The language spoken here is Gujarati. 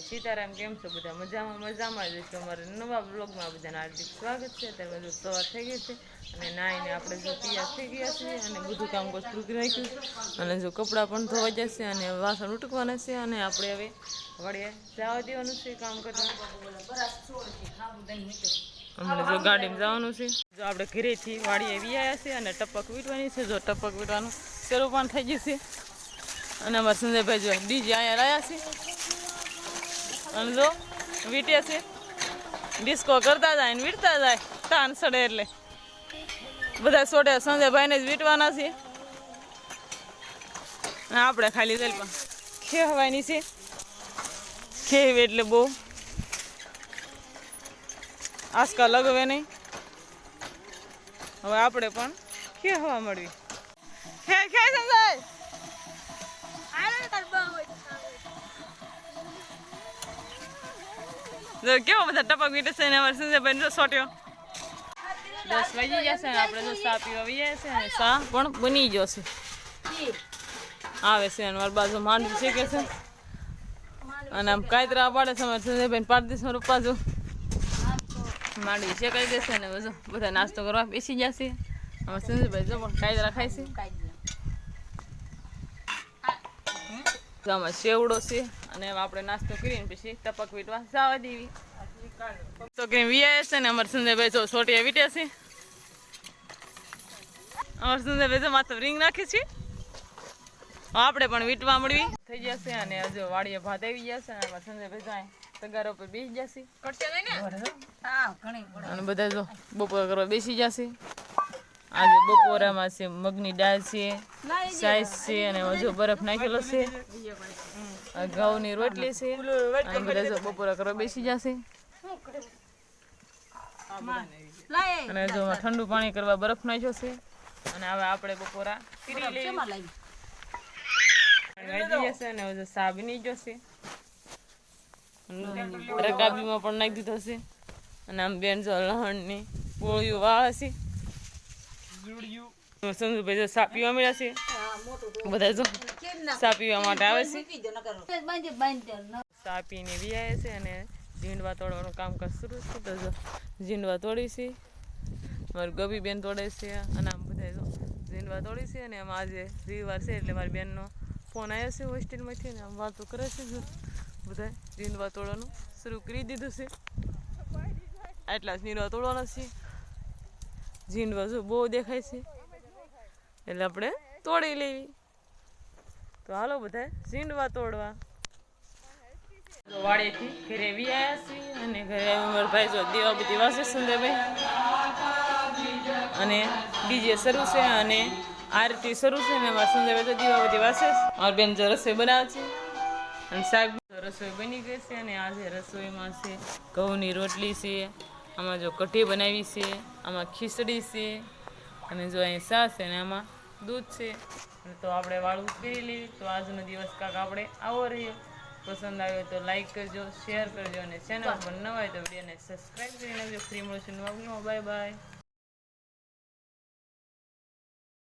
ને સીતારામ કેમ છો બધા? મજામાં મજામાં જ છો. અમારે નવા બ્લોગમાં બધાને હાર્દિક સ્વાગત છે. અત્યારે બધું સવાર થઈ ગઈ છે. અને નાહીને આપણે જો તૈયાર થઈ ગયા છીએ અને બધું કામ કરી નાખ્યું છે. અને જો કપડાં પણ ધોવા જશે અને વાસણ ઉટકવાના છે અને આપણે હવે વળીએ જવા દેવાનું છે કામ કરવા અમને જો ગાડીમાં જવાનું છે. જો આપણે ઘરેથી વાડીએ આવ્યા છે અને ટપક વીટવાની છે. જો ટપક વીટવાનું શરૂ પણ થઈ ગયું છે. અને અમારા સંજયભાઈ જો ડીજે અહીંયા રહ્યા છે. અને જો, વીટ્યા છે. ડિસ્કો કરતા જાય ને વીટતા જાય. તાન સડે એટલે. બધા સોડે સંજયભાઈને જ વીટવાના છે. આપણે ખાલી તેલ પણ ખેવાની છે. ખેવી એટલે બહુ. આસકા લગવે નહીં. હવે આપણે પણ ખેવા મળવી જો કેવો બધા ટપક વીટે છે ને અમારે સંજયભાઈ જો સોટ્યો. દસ વાગી જશે ને આપણે જો ચા પીવા જાય છે ને. ચા પણ બની છે. આવે છે અને મારી બાજુ માંડવી શેકે છે. અને આમ કાયતરા પાડે છે અમારે સંજયભાઈ પાડી દઈશું રૂપા જો માંડવી શેકાઈ દેશે ને બધું. બધા નાસ્તો કરવા બેસી જશે અમારે સંજયભાઈ જો પણ કાયદરા ખાય છે. આમાં સેવડો છે. અને આપણે નાસ્તો કરીને પછી ટપક વીટવા જવા દેવી. તો કે વિયા છે ને અમારે સંજયભાઈ જો સોટિયા વીટ્યા છે. અમારે સંજયભાઈ જો માથે રિંગ નાખી છે. આપણે પણ વીટવા મળવી. થઈ જશે અને હજુ વાડીએ ભાત આવી જશે અને અમારે સંજયભાઈ જાય તગારો પર બેસી જશે અને બધા જો બપોર કરવા બેસી જશે આજે બપોરામાં છે મગની દાળ છે સાઈઝ છે અને હજુ બરફ નાખેલો છે. ઘઉંની રોટલી છે. અને બધા બપોરા કરવા બેસી જશે. અને જો ઠંડુ પાણી કરવા બરફ નાખ્યો છે. અને હવે આપણે બપોરા કરી લઈએ. જશે અને હજુ રકાબીમાં પણ નાખી દીધો છે. અને આમ બેન જો લહણની પોળીઓ વાળે છે. સંજુભાઈ જો સા પીવા મળ્યા છે. બધા જો સા પીવા માટે આવે છે. સા પીને આવે છે અને ઝીંડવા તોડવાનું કામકાજ શરૂ છે. તો જો ઝીંડવા તોડી છે. મારું ગબી બેન તોડે છે અને આમ બધા જો ઝીંડવા તોડી છે અને આમ આજે રવિવાર છે એટલે મારી બેનનો ફોન આવ્યો છે હોસ્ટેલમાંથી ને આમ વાતો કરે છે જો બધા ઝીંડવા તોડવાનું શરૂ કરી દીધું છે. આટલા જ ઝીંડવા તોડવાના છે ઝીંડવા જો બહુ દેખાય છે. એટલે આપણે તોડી લેવી. તો હાલો બધા ઝીંડવા તોડવા. તો ઘરે વી અને ઘરે અમારા ભાઈ જો દીવાબત્તી વાસે સંજયભાઈ અને ડીજે શરૂ છે અને આરતી શરૂ છે અને અમારા સંજયભાઈ તો દીવાબત્તી વાસે છે. બેન જો રસોઈ બનાવે છે અને શાક રસોઈ બની ગઈ છે અને આજે રસોઈમાં છે ઘઉંની રોટલી છે આમાં જો કઢી બનાવી છે, આમાં ખીચડી છે, અને જો અહીં સા છે અને આમાં દૂધ છે. તો આપણે વાળ કરી લેવી, તો આજનો દિવસ કાંક આપણે આવો રહ્યો. પસંદ આવ્યો તો લાઈક કરજો શેર કરજો, અને ચેનલ પર નવા હોય તો વિડીયોને સબસ્ક્રાઈબ કરી નાખજો ફ્રી મળશે બાય બાય